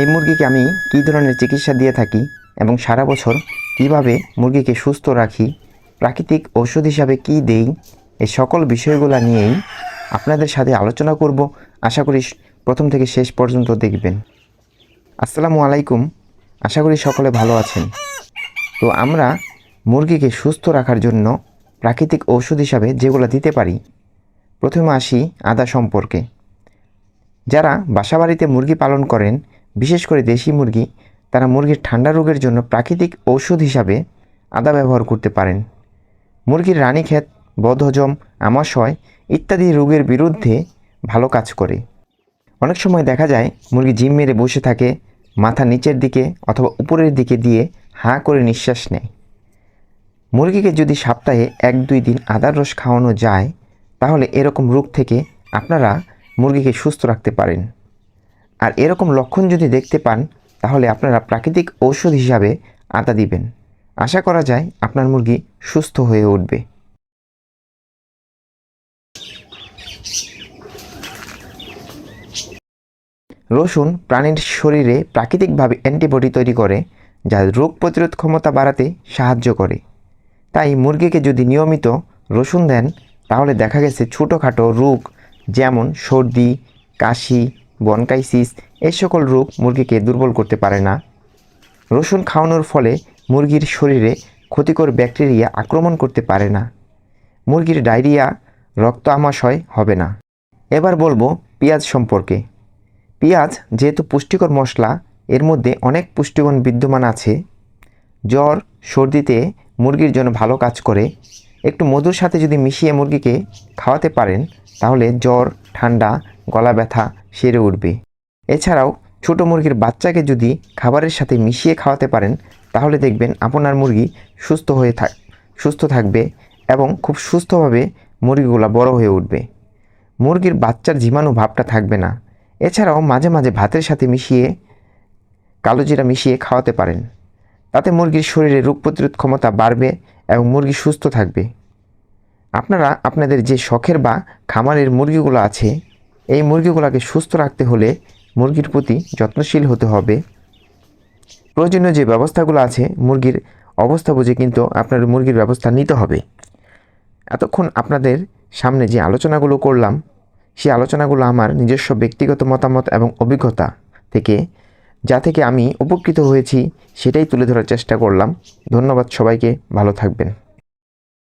এই মুরগিকে আমি কী ধরনের চিকিৎসা দিয়ে থাকি এবং সারা বছর কীভাবে মুরগিকে সুস্থ রাখি, প্রাকৃতিক ঔষধ হিসাবে কী দেই, এই সকল বিষয়গুলো নিয়েই আপনাদের সাথে আলোচনা করব। আশা করি প্রথম থেকে শেষ পর্যন্ত দেখবেন। আসসালামু আলাইকুম। আশা করি সকলে ভালো আছেন। তো আমরা মুরগিকে সুস্থ রাখার জন্য প্রাকৃতিক ঔষধ হিসাবে যেগুলো দিতে পারি, প্রথমে আসি আদা সম্পর্কে। যারা বাসাবাড়িতে মুরগি পালন করেন বিশেষ করে দেশি মুরগি, তারা মুরগির ঠান্ডা রোগের জন্য প্রাকৃতিক ঔষধ হিসাবে আদা ব্যবহার করতে পারেন। মুরগির রানীক্ষেত বদহজম, আমাশয় ইত্যাদি রোগের বিরুদ্ধে ভালো কাজ করে। অনেক সময় দেখা যায় মুরগি জিম মেরে বসে থাকে, মাথা নিচের দিকে অথবা উপরের দিকে দিয়ে হাঁ করে নিঃশ্বাস নেয়। মুরগিকে যদি সপ্তাহে এক দুই দিন আদার রস খাওয়ানো যায়, তাহলে এরকম রোগ থেকে আপনারা মুরগিকে সুস্থ রাখতে পারেন। আর এরকম লক্ষণ যদি দেখতে পান, তাহলে আপনারা প্রাকৃতিক ঔষধ হিসাবে আদা দিবেন। আশা করা যায় আপনার মুরগি সুস্থ হয়ে উঠবে। রসুন প্রাণীর শরীরে প্রাকৃতিকভাবে অ্যান্টিবডি তৈরি করে, যা রোগ প্রতিরোধ ক্ষমতা বাড়াতে সাহায্য করে। তাই মুরগিকে যদি নিয়মিত রসুন দেন, তাহলে দেখা গেছে ছোটোখাটো রোগ, যেমন সর্দি, কাশি বনকাইসিস এই সকল রোগ মুরগিকে দুর্বল করতে পারে না। রসুন খাওয়ানোর ফলে মুরগির শরীরে ক্ষতিকর ব্যাকটেরিয়া আক্রমণ করতে পারে না। মুরগির ডায়রিয়া, রক্ত আমাশয় হবে না। এবার বলব পেঁয়াজ সম্পর্কে। পেঁয়াজ যেহেতু পুষ্টিকর মশলা, এর মধ্যে অনেক পুষ্টিগুণ বিদ্যমান আছে। জ্বর, সর্দিতে মুরগির জন্য ভালো কাজ করে। একটু মধুর সাথে যদি মিশিয়ে মুরগিকে খাওয়াতে পারেন, তাহলে জ্বর, ঠান্ডা গলা ব্যথা সেরে উঠবে। এছাড়াও ছোট মুরগির বাচ্চাকে যদি খাবারের সাথে মিশিয়ে খাওয়াতে পারেন, তাহলে দেখবেন আপনার মুরগি সুস্থ হয়ে থাক, সুস্থ থাকবে এবং খুব সুস্থভাবে মুরগিগুলো বড় হয়ে উঠবে। মুরগির বাচ্চার জীবাণু ভাবটা থাকবে না। এছাড়াও মাঝে মাঝে ভাতের সাথে মিশিয়ে, কালো জিরা মিশিয়ে খাওয়াতে পারেন। তাতে মুরগির শরীরে রোগ প্রতিরোধ ক্ষমতা বাড়বে এবং মুরগি সুস্থ থাকবে। আপনারা, আপনাদের যে শখের বা খামারের মুরগিগুলো আছে এই মুরগিগুলোকে সুস্থ রাখতে হলে মুরগির প্রতি যত্নশীল হতে হবে। প্রয়োজনীয় যে ব্যবস্থাগুলো আছে, মুরগির অবস্থা বুঝে কিন্তু আপনার মুরগির ব্যবস্থা নিতে হবে। এতক্ষণ আপনাদের সামনে যে আলোচনাগুলো করলাম, সেই আলোচনাগুলো আমার নিজস্ব ব্যক্তিগত মতামত এবং অভিজ্ঞতা থেকে, যা থেকে আমি উপকৃত হয়েছি, সেটাই তুলে ধরার চেষ্টা করলাম। ধন্যবাদ সবাইকে, ভালো থাকবেন।